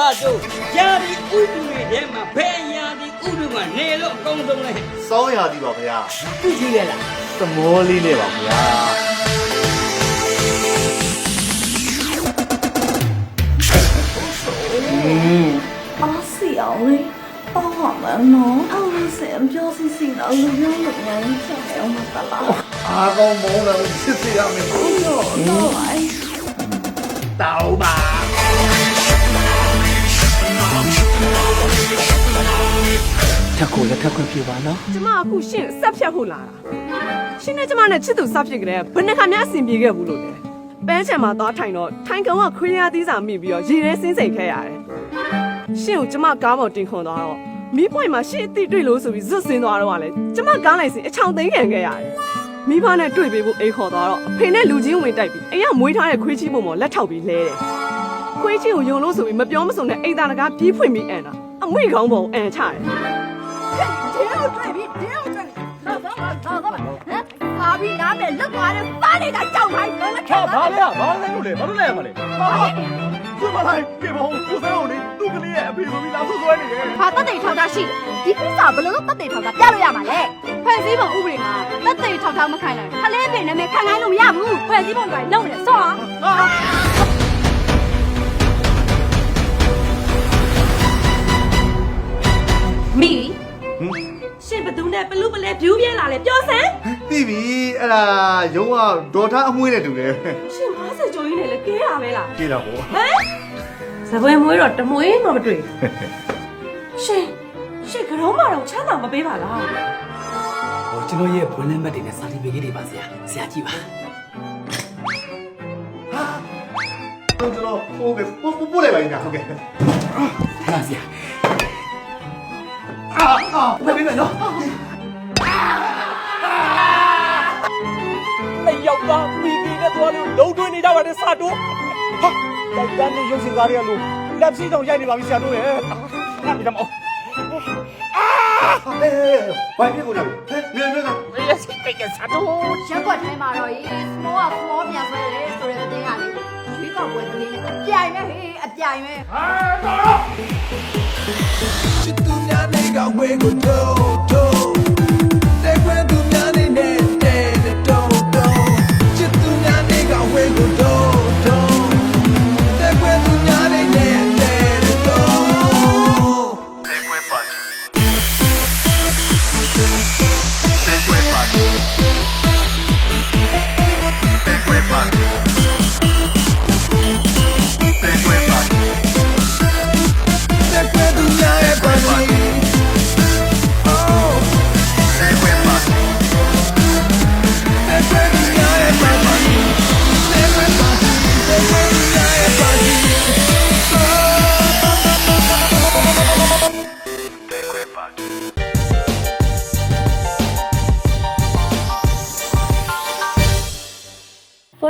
ဘာတို့ယာဒီဥဒူတွေထဲမှာဘယ်ယာဒီဥဒူမှာနေလို့အကောင်းဆုံးလဲစောင်းရသည်ပါဗျာသူရှိရလားသမောလေးနဲ့ပါဗျာအားစီအောင်လေပေါ့ပါမနော်အောက်လို့စင်ပြောစီစီတော့လူမျိုးလူမျိုးကြီးချက်အောင်မတလားအားကောင်းမောင်းတယ်စစ်စစ်ရမယ်ဟုတ်တော့တော့အိုင်တောင်းပါ ထက်ကိုလည်းထက်ခွင့်ပြပါနော်ကျမအခုရှင့်ဆက်ဖြတ်ဖို့လာတာရှင်နဲ့ကျမနဲ့ချစ်သူဆက်ဖြစ်ကြတဲ့ဘယ်နှခါများအဆင်ပြေခဲ့ဘူးလို့လဲပန်းချံမှာသွားထိုင်တော့ထိုင်ကောင်ကခွေးရသီးစာမိပြီးတော့ရေထဲစင်းစိမ်ခဲ့ရတယ်ရှင်ကိုကျမကားပေါ်တင်ခွန်သွားတော့မီးပွိုင်မှာရှင့်အတိတွေ့လို့ဆိုပြီးဇွတ်ဆင်းသွားတော့ကလေကျမကားလိုက်စင်အချောင်သိမ်းခံခဲ့ရတယ်မိဘနဲ့တွေ့ပေးဖို့အိမ်ခေါ်သွားတော့အဖေနဲ့လူချင်းဝင်တိုက်ပြီးအိမ်ကမွေးထားတဲ့ခွေးချီပုံပေါ်လက်ထောက်ပြီးလဲတယ်ခွေးချီကိုယုံလို့ဆိုပြီးမပြောမစုံနဲ့အိမ်သားတကားပြေးဖွင့်ပြီးအန်တာအမွေကောင်းပုံအန်ချတယ် ဒီလိုတွေ့ပြီဒီလိုတွေ့တော့တော့တော့တော့ဟမ်ပါပြီနားမယ်လွတ်သွားတယ်ပါနေတာကြောက်ခိုင်းတော့လက်ထဟာဘာလဲဘာလဲလို့လဲဘာလို့လဲမလဲဟာသူမလိုက်ပြေမဟုတ်သူစဲအောင်လေသူကလေးရဲ့အဖေကိုပြီးလာဆွဆွဲနေတယ်ဘာတက်တဲ့ထောက်တာရှိတယ်ဒီကိစ္စဘယ်လိုလုပ်တက်တဲ့ထောက်တာပြလို့ရမှာလဲဖွဲ့စည်းပုံဥပဒေမှာတက်တဲ့ထောက်တာမခိုင်းနိုင်ခလေးပင်နာမည်ခံနိုင်လို့မရဘူးဖွဲ့စည်းပုံကလုံးနေစောအော ဘသူနဲ့ဘလူးပလဲဖြူးပြဲလာလဲပြောစမ်းသိပြီအဲ့ဒါရုံးကဒေါ်ထားအမွှေးနဲ့တူတယ်ရှင်50ကျော်ကြီးနဲ့လဲကဲတာပဲလားကြည့်တော့ဗောဟမ်ဇပွဲမွေးတော့တမွေးမှမတွေ့ရှင်ရှင်ကတော့မှတော့ချမ်းသာမပေးပါလားဟိုကျွန်တော်ရဲ့ဘွန်းလက်မှတ်တွေနဲ့စာတီဗီကေတွေပါဆရာဆရာကြည့်ပါကျွန်တော်ဟိုကပို့ပို့ပို့လိုက်ပါရင်ဟုတ်ကဲ့ဟာဆရာအာအာဘယ်လိုလဲနော် နေကြပါတယ်စာတိုးဟာတိုက်တန်းနဲ့ရုပ်ရှင်ကားတွေကလို့လက်စီဆောင်ရိုက်နေပါပြီဆရာတို့ရဲ့ငါမိတော့မအောင်အေးဘာဖြစ်ကုန်လဲဟဲ့နေနေလက်စီတိတ်ကစာတိုးရက်ွက်ထဲမှာတော့ရေ small က small ပြန်ဆွဲတယ်ဆိုတဲ့တဲ့ကလေရွေးကောက်ပွဲတဲ့နဲ့အပြိုင်ပဲဟေးအပြိုင်ပဲချစ်သူများနေကဝေကိုတော့တော့